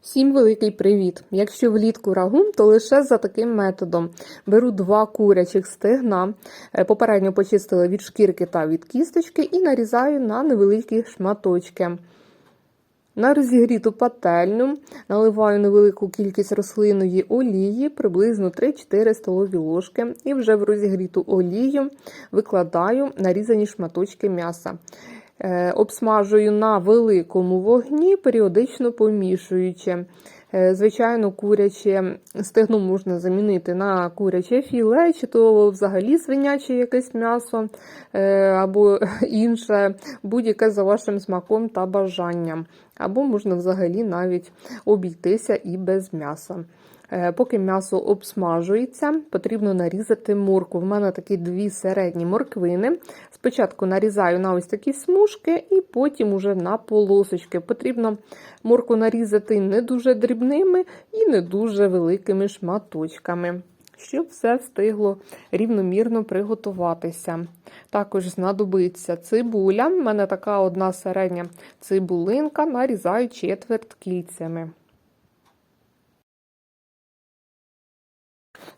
Всім великий привіт! Якщо влітку рагу, то лише за таким методом. Беру два курячих стегна, е, попередньо почистила від шкірки та від кісточки і нарізаю на невеликі шматочки. На розігріту пательню наливаю невелику кількість рослинної олії, приблизно 3-4 столові ложки, і вже в розігріту олію викладаю нарізані шматочки м'яса. Е, Обсмажую на великому вогні, періодично помішуючи. Е, Звичайно, куряче стегно можна замінити на куряче філе, чи то взагалі свиняче якесь м'ясо е, або інше, будь-яке за вашим смаком та бажанням. Або можна взагалі навіть обійтися і без м'яса. Е, Поки м'ясо обсмажується, потрібно нарізати морку. В мене такі дві середні морквини. Спочатку нарізаю на ось такі смужки, і потім уже на полосочки. Потрібно морку нарізати не дуже дрібними і не дуже великими шматочками. Щоб все встигло рівномірно приготуватися. Також знадобиться цибуля. У мене така одна середня цибулинка, нарізаю четверть кільцями.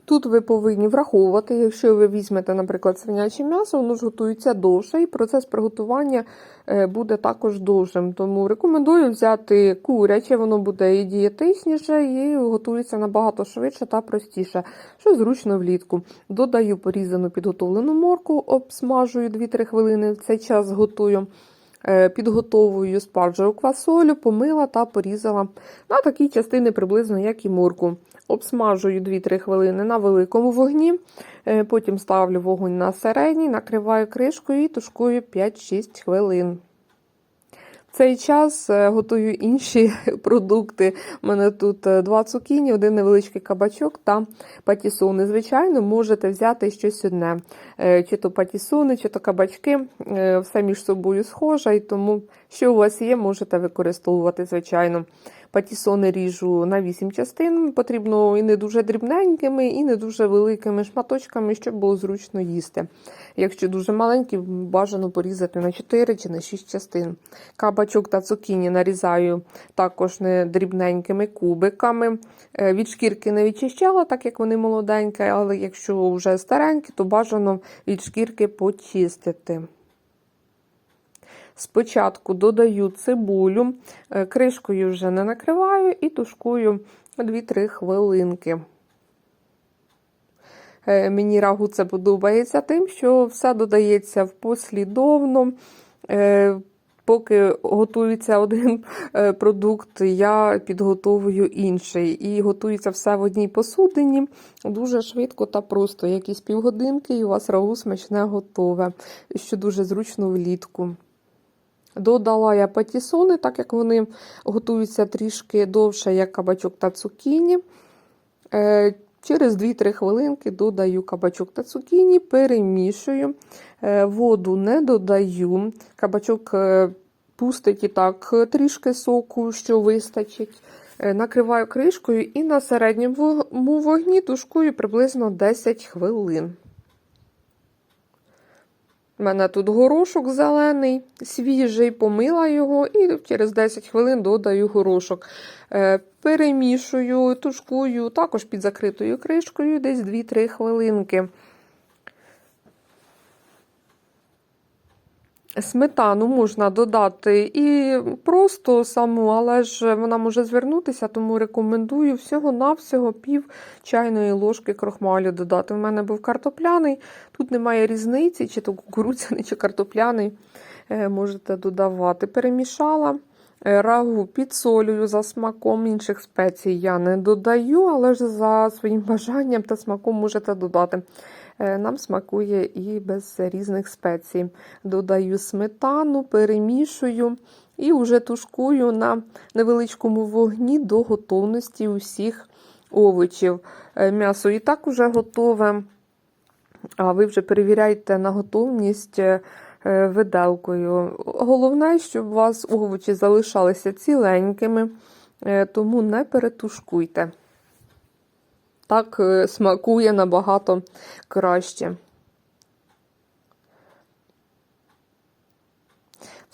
Тут ви повинні враховувати, якщо ви візьмете, наприклад, свиняче м'ясо, воно ж готується довше, і процес приготування е, буде також довшим. Тому рекомендую взяти куряче, воно буде і дієтичніше, і готується набагато швидше та простіше, що зручно влітку. Додаю порізану підготовлену морку, обсмажую 2-3 хвилини, в цей час готую. Е, Підготовую спаржеву квасолю, помила та порізала на такі частини приблизно, як і морку. Обсмажую 2-3 хвилини на великому вогні, е, потім ставлю вогонь на середній, накриваю кришкою і тушкую 5-6 хвилин. Цей час е, готую інші продукти. У мене тут е, два цукіні, один невеличкий кабачок та патісони. Звичайно, можете взяти щось одне. Е, Чи то патісони, чи то кабачки. Все між собою схоже, і тому, що у вас є, можете використовувати, звичайно. Патісони ріжу на 8 частин. Потрібно і не дуже дрібненькими, і не дуже великими шматочками, щоб було зручно їсти. Якщо дуже маленькі, бажано порізати на 4 чи на 6 частин. Кабачок та цукіні нарізаю також не дрібненькими кубиками. Е, Від шкірки не відчищала, так як вони молоденькі, але якщо вже старенькі, то бажано від шкірки почистити. Спочатку додаю цибулю, е, кришкою вже не накриваю і тушкую 2-3 хвилинки. Е, Мені рагу це подобається тим, що все додається послідовно. Е, Поки готується один продукт, я підготовую інший. І готується все в одній посудині дуже швидко та просто. Якісь півгодинки, і у вас рагу смачне готове, що дуже зручно влітку. Додала я патісони, так як вони готуються трішки довше, як кабачок та цукіні. Е, Через 2-3 хвилинки додаю кабачок та цукіні, перемішую, Е, воду не додаю. Кабачок е, пустить і так трішки соку, що вистачить. Накриваю кришкою і на середньому вогні тушкую приблизно 10 хвилин. У мене тут горошок зелений, свіжий, помила його і через 10 хвилин додаю горошок. Е, Перемішую, тушкую, також під закритою кришкою, десь 2-3 хвилинки. Сметану можна додати і просто саму, але ж вона може звернутися, тому рекомендую всього-навсього пів чайної ложки крохмалю додати. У мене був картопляний, тут немає різниці, чи то кукурудзяний, чи картопляний. Е, Можете додавати. Перемішала. Е, Рагу підсолюю за смаком, інших спецій я не додаю, але ж за своїм бажанням та смаком можете додати. Е, Нам смакує і без різних спецій. Додаю сметану, перемішую і вже тушкую на невеличкому вогні до готовності усіх овочів. Е, М'ясо і так уже готове, а ви вже перевіряйте на готовність виделкою. Головне, щоб у вас овочі залишалися ціленькими, е, тому не перетушкуйте. Так е, смакує набагато краще.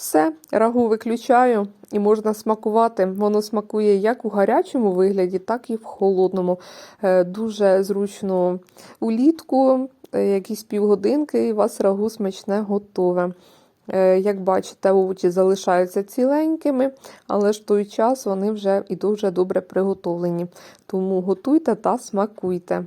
Все, рагу виключаю і можна смакувати. Воно смакує як у гарячому вигляді, так і в холодному. Е, Дуже зручно улітку, е, якісь півгодинки, і у вас рагу смачне готове. Е, Як бачите, овочі залишаються ціленькими, але ж той час вони вже і дуже добре приготовлені. Тому готуйте та смакуйте.